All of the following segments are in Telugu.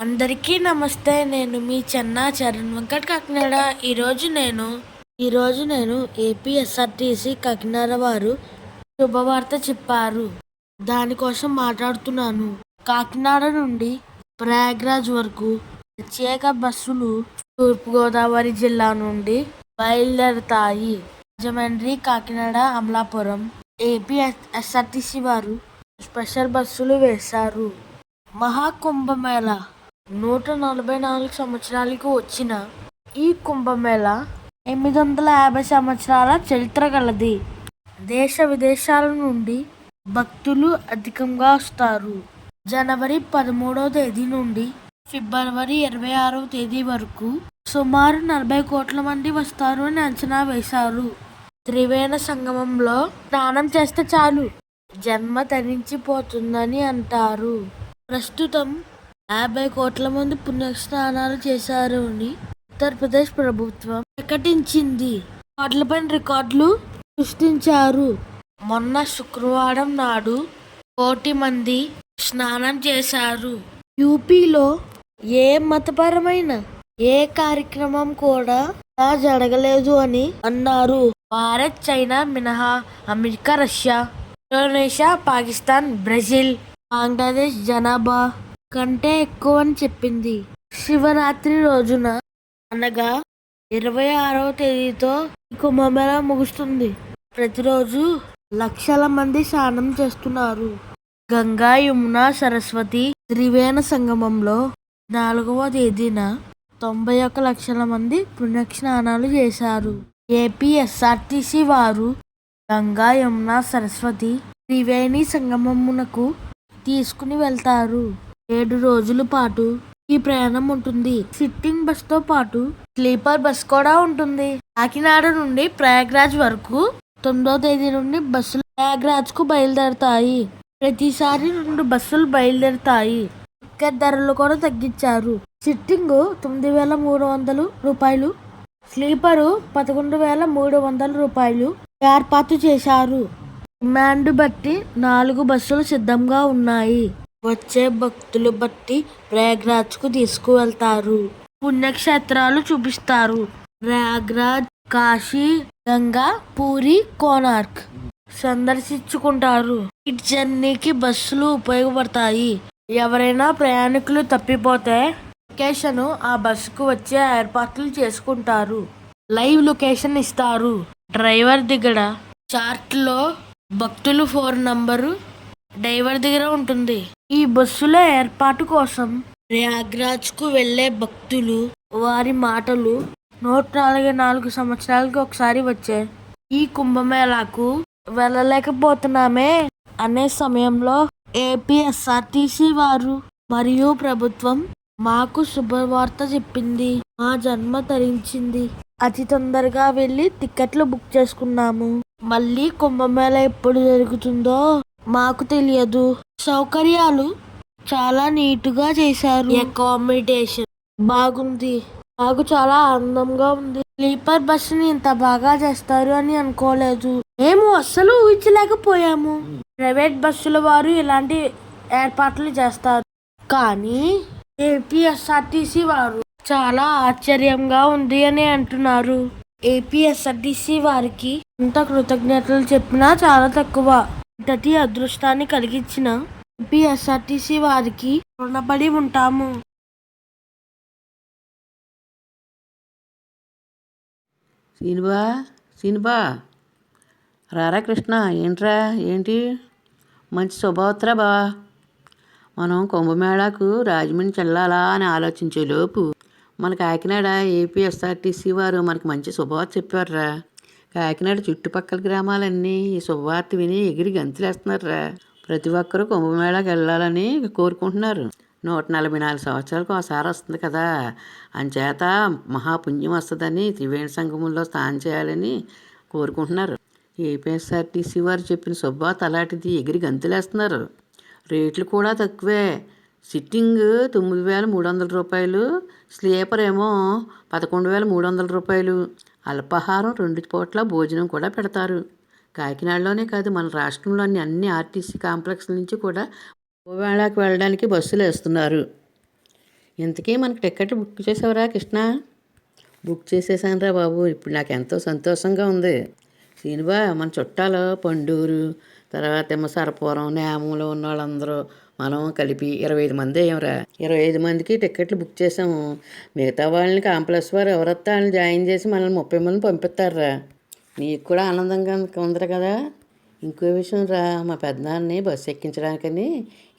అందరికీ నమస్తే నేను మీ చెన్నా చరణ్ వెంకట్ కాకినాడ. ఈరోజు నేను ఈరోజు నేను ఏపీఎస్ఆర్టీసీ కాకినాడ వారు శుభవార్త చెప్పారు. దానికోసం మాట్లాడుతున్నాను. కాకినాడ నుండి ప్రయాగ్రాజ్ వరకు ప్రత్యేక బస్సులు తూర్పుగోదావరి జిల్లా నుండి బయలుదేరుతాయి. రాజమండ్రి కాకినాడ అమలాపురం ఏపీ ఎస్ఆర్టీసీ వారు స్పెషల్ బస్సులు వేశారు. మహాకుంభమేళ నూట నలభై నాలుగు సంవత్సరాలకు వచ్చిన ఈ కుంభమేళ ఎనిమిది వందల యాభై సంవత్సరాల చరిత్ర గలది. దేశ విదేశాల నుండి భక్తులు అధికంగా వస్తారు. జనవరి పదమూడవ తేదీ నుండి ఫిబ్రవరి ఇరవై ఆరవ తేదీ వరకు సుమారు నలభై కోట్ల మంది వస్తారు అని అంచనా వేశారు. త్రివేణ సంగమంలో స్నానం చేస్తే చాలు జన్మ తరించిపోతుందని అంటారు. ప్రస్తుతం యాభై కోట్ల మంది పుణ్యస్నానాలు చేశారు అని ఉత్తరప్రదేశ్ ప్రభుత్వం ప్రకటించింది. రికార్డులపైన రికార్డులు సృష్టించారు. మొన్న శుక్రవారం నాడు కోటి మంది స్నానం చేశారు. యూపీలో ఏ మతపరమైన ఏ కార్యక్రమం కూడా జరగలేదు అని అన్నారు. భారత్ చైనా మినహా America Russia Indonesia Pakistan Brazil Bangladesh జనాభా కంటే ఎక్కువ అని చెప్పింది. శివరాత్రి రోజున అనగా ఇరవై ఆరవ తేదీతో కుంభమేళ ముగుస్తుంది. ప్రతిరోజు లక్షల మంది స్నానం చేస్తున్నారు. గంగా యమున సరస్వతి త్రివేణ సంగమంలో నాలుగవ తేదీన తొంభై ఒక్క లక్షల మంది పుణ్యస్నానాలు చేశారు. ఏపీఎస్ఆర్టీసీ వారు గంగా యమున సరస్వతి త్రివేణి సంగమమునకు తీసుకుని వెళ్తారు. ఏడు రోజుల పాటు ఈ ప్రయాణం ఉంటుంది. సిట్టింగ్ బస్తో పాటు స్లీపర్ బస్ కూడా ఉంటుంది. కాకినాడ నుండి ప్రయాగ్రాజ్ వరకు తొమ్మిదో తేదీ నుండి బస్సులు ప్రయాగ్రాజ్కు బయలుదేరతాయి. ప్రతిసారి రెండు బస్సులు బయలుదేరతాయి. టికెట్ ధరలు కూడా తగ్గించారు. సిట్టింగ్ తొమ్మిది వేల మూడు వందలు రూపాయలు స్లీపరు పదకొండు వేల మూడు వందల రూపాయలు ఏర్పాటు చేశారు. డిమాండ్ బట్టి నాలుగు బస్సులు సిద్ధంగా ఉన్నాయి. వచ్చే భక్తులు బట్టి ప్రయాగ్రాజ్కు తీసుకువెళ్తారు. పుణ్యక్షేత్రాలు చూపిస్తారు. ప్రయాగ్రాజ్ కాశీ గంగా పూరి కోనార్క్ సందర్శించుకుంటారు. ఈ జర్నీకి బస్సులు ఉపయోగపడతాయి. ఎవరైనా ప్రయాణికులు తప్పిపోతే లొకేషన్ ఆ బస్సుకు వచ్చే ఏర్పాట్లు చేసుకుంటారు. లైవ్ లొకేషన్ ఇస్తారు. డ్రైవర్ దగ్గర చార్ట్లో భక్తులు ఫోన్ నంబరు డ్రైవర్ దగ్గర ఉంటుంది. ఈ బస్సుల ఏర్పాటు కోసం ప్రయాగ్రాజ్కు వెళ్ళే భక్తులు వారి మాటలు నూట నలభై నాలుగు సంవత్సరాలకు ఒకసారి వచ్చే ఈ కుంభమేళాకు వెళ్ళలేకపోతున్నామే అనే సమయంలో ఏపీఎస్ఆర్టీసీ వారు మరియు ప్రభుత్వం మాకు శుభవార్త చెప్పింది. మా జన్మ తరించింది. అతి తొందరగా వెళ్ళి టికెట్లు బుక్ చేసుకున్నాము. మళ్ళీ కుంభమేళ ఎప్పుడు జరుగుతుందో మాకు తెలియదు. సౌకర్యాలు చాలా నీటుగా చేశారు. అకామిడేషన్ బాగుంది. నాకు చాలా ఆనందంగా ఉంది. స్లీపర్ బస్సుని ఇంత బాగా చేస్తారు అని అనుకోలేదు. మేము అస్సలు ఊహించలేకపోయాము. ప్రైవేట్ బస్సుల వారు ఇలాంటి ఏర్పాట్లు చేస్తారు. కానీ ఏపీఎస్ఆర్టీసీ వారు చాలా ఆశ్చర్యంగా ఉంది అని అంటున్నారు. ఏపీఎస్ఆర్టీసీ వారికి ఎంత కృతజ్ఞతలు చెప్పినా చాలా తక్కువ. ఇంతటి అదృష్టాన్ని కలిగించిన ఏపీఎస్ఆర్టీసీ వారికి రుణపడి ఉంటాము. సీనుబా సీనుబా. రారా కృష్ణ ఏంట్రా ఏంటి? మంచి శుభవత్రా బా. మనం కుంభమేళాకు రాజమండ్రి చెల్లాలా అని ఆలోచించేలోపు మన కాకినాడ ఏపీఎస్ఆర్టీసీ వారు మనకు మంచి శుభవార్త చెప్పారురా. కాకినాడ చుట్టుపక్కల గ్రామాలన్నీ ఈ శుభవార్త విని ఎగిరి గంతులేస్తున్నారురా. ప్రతి ఒక్కరూ కుంభమేళాకి వెళ్ళాలని కోరుకుంటున్నారు. నూట నలభై నాలుగు సంవత్సరాలకు ఒకసారి వస్తుంది కదా. అంచేత మహాపుణ్యం వస్తుందని త్రివేణి సంగమంలో స్నానం చేయాలని కోరుకుంటున్నారు. ఏపీఎస్ఆర్టీసీ వారు చెప్పిన శుభవార్త అలాంటిది ఎగిరి గంతులేస్తున్నారు. రేట్లు కూడా తక్కువే. సిట్టింగ్ తొమ్మిది వేల మూడు వందల రూపాయలు స్లీపర్ ఏమో పదకొండు వేల మూడు వందల రూపాయలు. అల్పాహారం రెండు పూట్ల భోజనం కూడా పెడతారు. కాకినాడలోనే కాదు మన రాష్ట్రంలోని అన్ని ఆర్టీసీ కాంప్లెక్స్ నుంచి కూడా వేళకి వెళ్ళడానికి బస్సులు వేస్తున్నారు. ఇంతకీ మనకి టికెట్ బుక్ చేసావురా కృష్ణ? బుక్ చేసేసానురా బాబు ఇప్పుడు నాకు ఎంతో సంతోషంగా ఉంది. శ్రీనివా మన చుట్టాలు పండూరు తర్వాత ఏమో సరపురం నేమంలో ఉన్న వాళ్ళందరూ మనం కలిపి ఇరవై ఐదు మంది అయ్యాంరా. ఇరవై ఐదు మందికి టికెట్లు బుక్ చేసాము మిగతా వాళ్ళని కాంప్లెక్స్ వారు ఎవరొస్తే వాళ్ళని జాయిన్ చేసి మనల్ని ముప్పై మంది పంపిస్తారా నీకు కూడా ఆనందంగా ఉందిరా కదా. ఇంకో విషయం రా మా పెద్దనాన్ని బస్సు ఎక్కించడానికని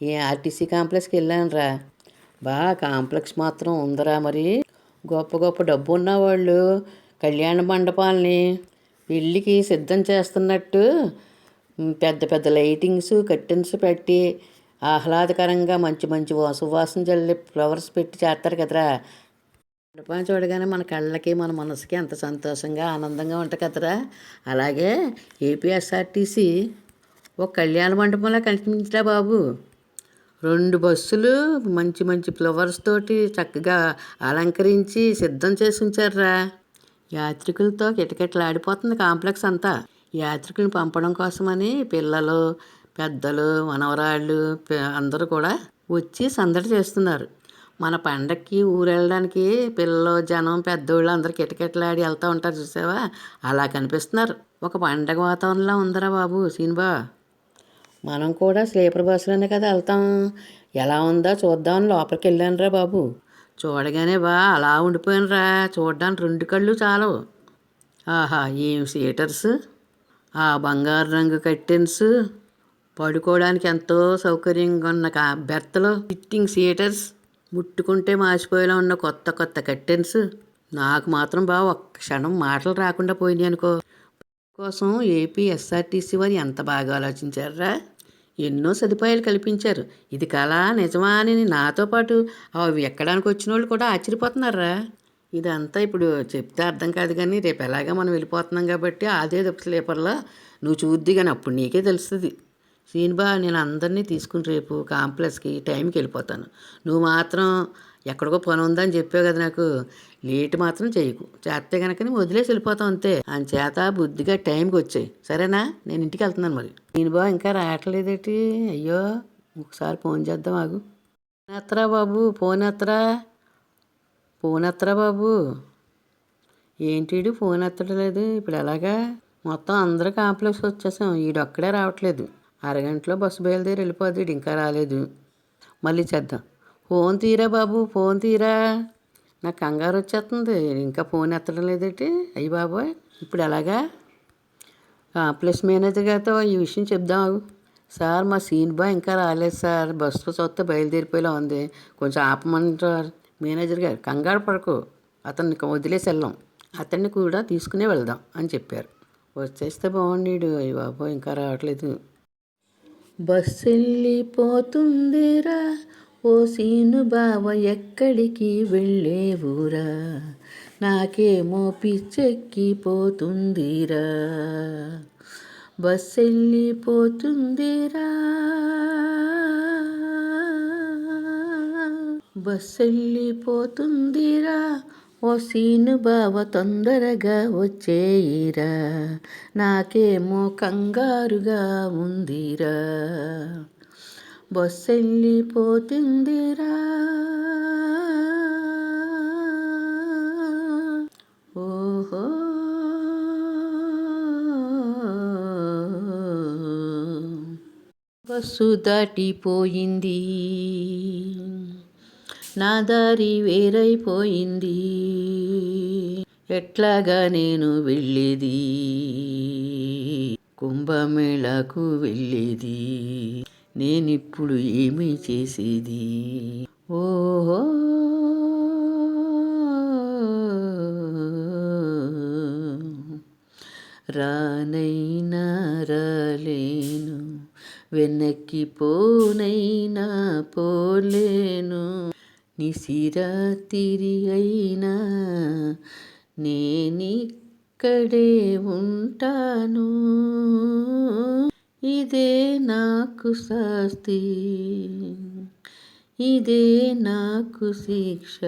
ఈ ఆర్టీసీ కాంప్లెక్స్కి వెళ్ళాను రా బా కాంప్లెక్స్ మాత్రం ఉందరా మరి. గొప్ప గొప్ప డబ్బు ఉన్న వాళ్ళు కళ్యాణ మండపాలని పెళ్ళికి సిద్ధం చేస్తున్నట్టు పెద్ద పెద్ద లైటింగ్స్ కర్టెన్స్ పెట్టి ఆహ్లాదకరంగా మంచి మంచి సువాసన చల్లి ఫ్లవర్స్ పెట్టి చేస్తారు కదరా. మండపం చూడగానే మన కళ్ళకి మన మనసుకి ఎంత సంతోషంగా ఆనందంగా ఉంటుంది కదరా. అలాగే ఏపీఎస్ఆర్టీసీ ఒక కళ్యాణ మండపంలో కనిపించరా బాబు. రెండు బస్సులు మంచి మంచి ఫ్లవర్స్ తోటి చక్కగా అలంకరించి సిద్ధం చేసి ఉంచారురా. యాత్రికులతో కిటకిటలాడిపోతుంది కాంప్లెక్స్ అంతా. యాత్రికులను పంపడం కోసమని పిల్లలు పెద్దలు మనవరాళ్ళు అందరూ కూడా వచ్చి సందడి చేస్తున్నారు. మన పండక్కి ఊరు వెళ్ళడానికి పిల్లలు జనం పెద్దోళ్ళు అందరు కిటకిటలాడి వెళ్తూ ఉంటారు చూసావా? అలా కనిపిస్తున్నారు. ఒక పండగ వాతావరణంలో ఉందరా బాబు సీనిబా మనం కూడా స్లీపర్ బస్సులోనే కదా వెళ్తాం. ఎలా ఉందో చూద్దామని లోపలికి వెళ్ళానురా బాబు. చూడగానే బా అలా ఉండిపోయానురా. చూడడానికి రెండు కళ్ళు చాలవు ఆహా ఏం సీటర్స్? ఆ బంగారు రంగు కర్టెన్స్? పడుకోవడానికి ఎంతో సౌకర్యంగా ఉన్న కా బెర్తలు సిట్టింగ్ సీటర్స్ ముట్టుకుంటే మాసిపోయేలా ఉన్న కొత్త కొత్త కర్టెన్స్. నాకు మాత్రం బాగా ఒక్క క్షణం మాటలు రాకుండా పోయినాయి అనుకో. కోసం ఏపీ ఎస్ఆర్టీసీ వారు ఎంత బాగా ఆలోచించారా ఎన్నో సదుపాయాలు కల్పించారు. ఇది కళా నిజమా అని నాతో పాటు అవి ఎక్కడానికి వచ్చిన వాళ్ళు కూడా ఆశ్చర్యపోతున్నారా? ఇదంతా ఇప్పుడు చెప్తే అర్థం కాదు కానీ రేపు ఎలాగా మనం వెళ్ళిపోతున్నాం కాబట్టి అదే స్లీపర్లో నువ్వు చూద్ది కానీ అప్పుడు నీకే తెలుస్తుంది. సీన్బా నేను అందరినీ తీసుకుని రేపు కాంప్లెక్స్కి టైంకి వెళ్ళిపోతాను. నువ్వు మాత్రం ఎక్కడికో పని ఉందని చెప్పావు కదా నాకు లేట్ మాత్రం చేయకు. చేస్తే కనుక నేను వదిలేసి వెళ్ళిపోతావు అంతే. అని చేత బుద్ధిగా టైంకి వచ్చాయి. సరేనా? నేను ఇంటికి వెళ్తున్నాను మరి. నేను ఇంకా రావట్లేదేటి? అయ్యో ఒకసారి ఫోన్ చేద్దాం ఆగు. ఫోన్ ఎత్తరా బాబు ఫోన్ ఎత్తరా ఫోన్ ఎత్తరా బాబు ఏంటిడు ఫోన్ ఎత్తడం లేదు ఇప్పుడు ఎలాగా? మొత్తం అందరూ కాంప్లెక్స్ వచ్చేసాం. ఈడొక్కడే రావట్లేదు. అరగంటలో బస్సు బయలుదేరి వెళ్ళిపోద్ది. ఇంకా రాలేదు. మళ్ళీ చేద్దాం. ఫోన్ తీరా బాబు ఫోన్ తీరా. నాకు కంగారు వచ్చేస్తుంది. ఇంకా ఫోన్ ఎత్తడం లేదేంటి? అయ్యి బాబోయ్ ఇప్పుడు ఎలాగా? ప్లస్ మేనేజర్ గారితో ఈ విషయం చెప్దాం సార్ మా సీన్ బాయ్ ఇంకా రాలేదు సార్. బస్సు చూస్తే బయలుదేరిపోయేలా ఉంది. కొంచెం ఆపమంటారు. మేనేజర్ గారు కంగారు పడకు. అతన్ని వదిలేసి వెళ్ళాం. అతన్ని కూడా తీసుకునే వెళ్దాం అని చెప్పారు. వచ్చేస్తే బాగుండేడు అయ్యి బాబోయ్ ఇంకా రావట్లేదు. బస్సు వెళ్ళిపోతుందిరా ఓ సీను బావ ఎక్కడికి వెళ్ళేవురా. నాకేమో పిచ్చెక్కిపోతుందిరా. బస్సు వెళ్ళిపోతుందిరా బస్సు వెళ్ళిపోతుందిరా ఓ సీను బావ తొందరగా వచ్చేయిరా. నాకేమో కంగారుగా ఉందిరా. బొస్సెళ్ళిపోతుందిరా. ఓహో. బస్సు దాటిపోయింది. నా దారి వేరైపోయింది. ఎట్లాగా నేను వెళ్ళేది? కుంభమేళకు వెళ్ళేది? నేనిప్పుడు ఏమి చేసేది? ఓహో! రానైనా రాలేను వెనక్కి పోనైనా పోలేను. నిసిరా అయినా నేనిక్కడే ఉంటాను. ఇదే నాకు శాస్తి. ఇదే నాకు శిక్ష.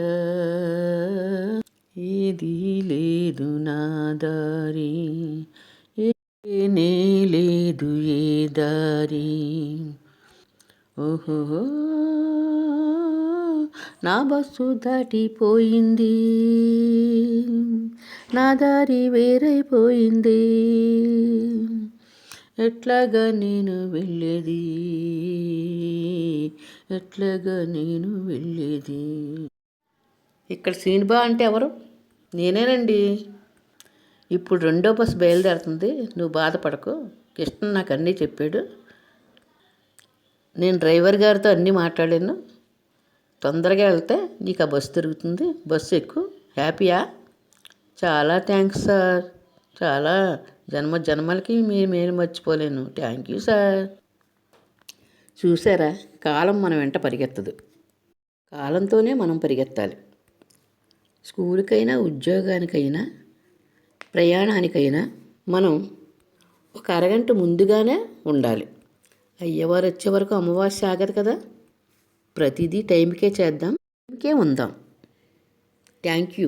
ఏది లేదు నా దారి. ఏనే లేదు ఏ దారి. ఓహో నా బస్సు దాటిపోయింది. నా దారి వేరైపోయింది. ఎట్లాగా నేను వెళ్ళేది? ఎట్లాగా నేను వెళ్ళేది? ఇక్కడ సీనిబా అంటే ఎవరు? నేనేనండి. ఇప్పుడు రెండో బస్సు బయలుదేరుతుంది. నువ్వు బాధపడకు. కృష్ణ నాకు అన్నీ చెప్పాడు. నేను డ్రైవర్ గారితో అన్నీ మాట్లాడాను. తొందరగా వెళ్తే నీకు ఆ బస్సు తిరుగుతుంది. బస్సు ఎక్కువ హ్యాపీయా? చాలా థ్యాంక్స్ సార్. చాలా జన్మ జన్మలకి మీరు నేను మర్చిపోలేను. Thank you sir. చూసారా? కాలం మన వెంట పరిగెత్తదు. కాలంతోనే మనం పరిగెత్తాలి. స్కూల్కైనా ఉద్యోగానికైనా ప్రయాణానికైనా మనం ఒక అరగంట ముందుగానే ఉండాలి. అయ్యవారు వచ్చే వరకు అమావాస్య ఆగదు కదా? ప్రతిదీ టైంకే చేద్దాం టైంకే ఉందాం. Thank you.